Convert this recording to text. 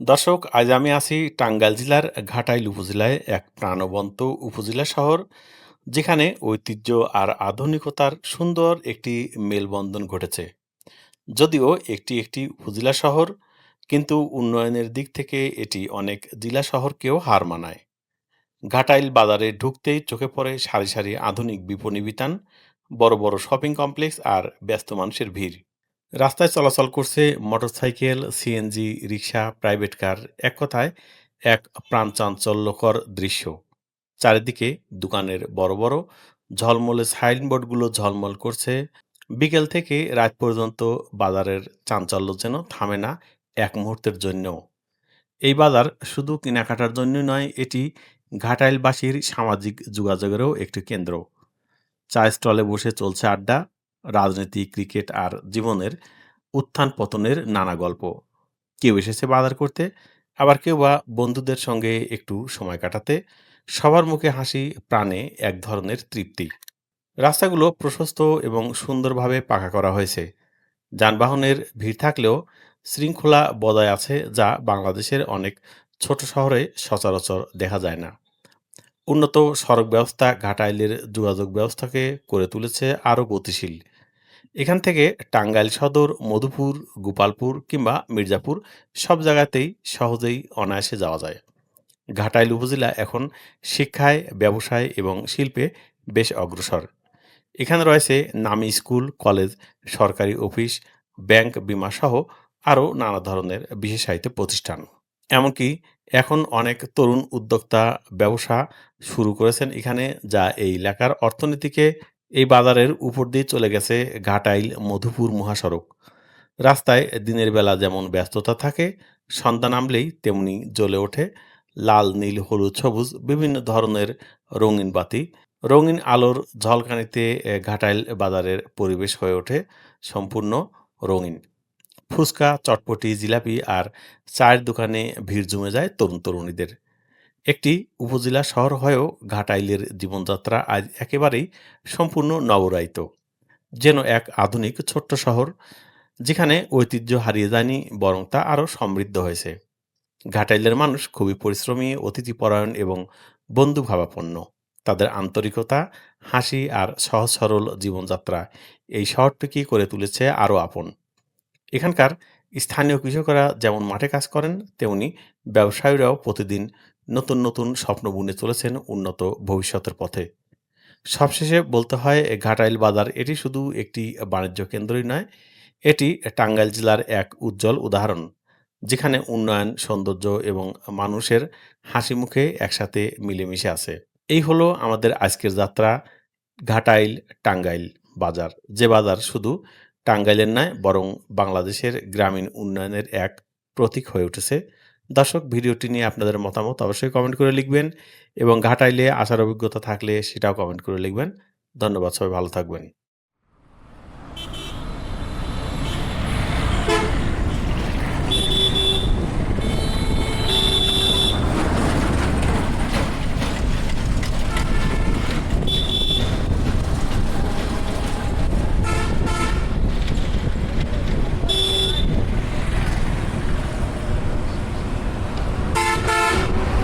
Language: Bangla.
দর্শক, আজ আমি আছি টাঙ্গাইল জেলার ঘাটাইল উপজেলায় এক প্রাণবন্ত উপজেলা শহর, যেখানে ঐতিহ্য আর আধুনিকতার সুন্দর একটি মেলবন্ধন ঘটেছে। যদিও একটি একটি উপজেলা শহর, কিন্তু উন্নয়নের দিক থেকে এটি অনেক জেলা শহরকেও হার মানায়। ঘাটাইল বাজারে ঢুকতেই চোখে পড়ে সারি সারি আধুনিক বিপণী বিতান, বড় বড় শপিং কমপ্লেক্স আর ব্যস্ত মানুষের ভিড়। রাস্তায় চলাচল করছে motorcycle, CNG rickshaw private car. এক কথায়, এক প্রাণচাঞ্চল্যকর দৃশ্য। চারিদিকে দোকানের বড় বড় ঝলমলে সাইনবোর্ডগুলো ঝলমল করছে। বিকেল থেকে রাত পর্যন্ত বাজারের চাঞ্চল্য যেন থামে না এক মুহূর্তের জন্য এই বাজার শুধু কেনাকাটার জন্য নয়, এটি ঘাটাইলবাসীর সামাজিক যোগাযোগেরও একটি কেন্দ্র। চা স্টলে বসে চলছে আড্ডা রাজনীতি, ক্রিকেট আর জীবনের উত্থান পতনের নানা গল্প। কেউ এসেছে বাজার করতে, আবার কেউ বা বন্ধুদের সঙ্গে একটু সময় কাটাতে, সবার মুখে হাসি, প্রাণে এক ধরনের তৃপ্তি। রাস্তাগুলো প্রশস্ত এবং সুন্দরভাবে পাকা করা হয়েছে। যানবাহনের ভিড় থাকলেও শৃঙ্খলা বজায় আছে যা বাংলাদেশের অনেক ছোট শহরে সচরাচর দেখা যায় না। উন্নত সড়ক ব্যবস্থা, ঘাটাইলের যোগাযোগ ব্যবস্থাকে করে তুলেছে আরও গতিশীল। এখান থেকে টাঙ্গাইল সদর, মধুপুর, গোপালপুর কিংবা মির্জাপুর সব জায়গাতেই সহজেই অনায়াসে যাওয়া যায়। ঘাটাইল উপজেলা এখন শিক্ষায়, ব্যবসায় এবং শিল্পে বেশ অগ্রসর। এখানে রয়েছে নামি স্কুল, কলেজ, সরকারি অফিস, ব্যাংক বিমা সহ আরও নানা ধরনের বিশেষায়িত প্রতিষ্ঠান। এমনকি এখন অনেক তরুণ উদ্যোক্তা ব্যবসা শুরু করেছেন এখানে, যা এই এলাকার অর্থনীতিকে এই বাজারের উপর দিয়ে চলে গেছে ঘাটাইল মধুপুর মহাসড়ক। রাস্তায় দিনের বেলা যেমন ব্যস্ততা থাকে, সন্ধ্যা নামলেই তেমনি জ্বলে ওঠে। লাল, নীল, হলুদ, সবুজ, বিভিন্ন ধরনের রঙিন বাতি। রঙিন আলোর ঝলকানিতে ঘাটাইল বাজারের পরিবেশ হয়ে ওঠে সম্পূর্ণ রঙিন। ফুচকা, চটপটি, জিলাপি আর চায়ের দোকানে ভিড় জমে যায় তরুণ তরুণীদের একটি উপজেলা শহর হয়েও ঘাটাইলের জীবনযাত্রা আজ একেবারেই সম্পূর্ণ নবরায়িত যেন এক আধুনিক ছোট্ট শহর, যেখানে ঐতিহ্য হারিয়ে যায়নি, বরং তা আরও সমৃদ্ধ হয়েছে। ঘাটাইলের মানুষ খুবই পরিশ্রমী, অতিথিপরায়ণ এবং বন্ধুভাবাপন্ন। তাদের আন্তরিকতা, হাসি আর সহজ সরল জীবনযাত্রা এই শহরটিকে করে তুলেছে আরও আপন। এখানকার স্থানীয় কৃষকরা যেমন মাঠে কাজ করেন, তেমনি ব্যবসায়ীরাও প্রতিদিন নতুন নতুন স্বপ্ন বুনে চলেছেন উন্নত ভবিষ্যতের পথে। সবশেষে বলতে হয়, ঘাটাইল বাজার এটি শুধু একটি বাণিজ্য কেন্দ্রই নয়, এটি টাঙ্গাইল জেলার এক উজ্জ্বল উদাহরণ, যেখানে উন্নয়ন, সৌন্দর্য এবং মানুষের হাসি মুখে একসাথে মিলেমিশে আছে। এই হলো আমাদের আজকের যাত্রা, ঘাটাইল টাঙ্গাইল বাজার। যে বাজার শুধু টাঙ্গাইলের নয়, বরং বাংলাদেশের গ্রামীণ উন্নয়নের এক প্রতীক হয়ে উঠেছে। দর্শক, ভিডিওটি নিয়ে আপনাদের মতামত অবশ্যই কমেন্ট করে লিখবেন এবং ঘাটাইলে আসার অভিজ্ঞতা থাকলে সেটাও কমেন্ট করে লিখবেন। ধন্যবাদ, সবাই ভালো থাকবেন।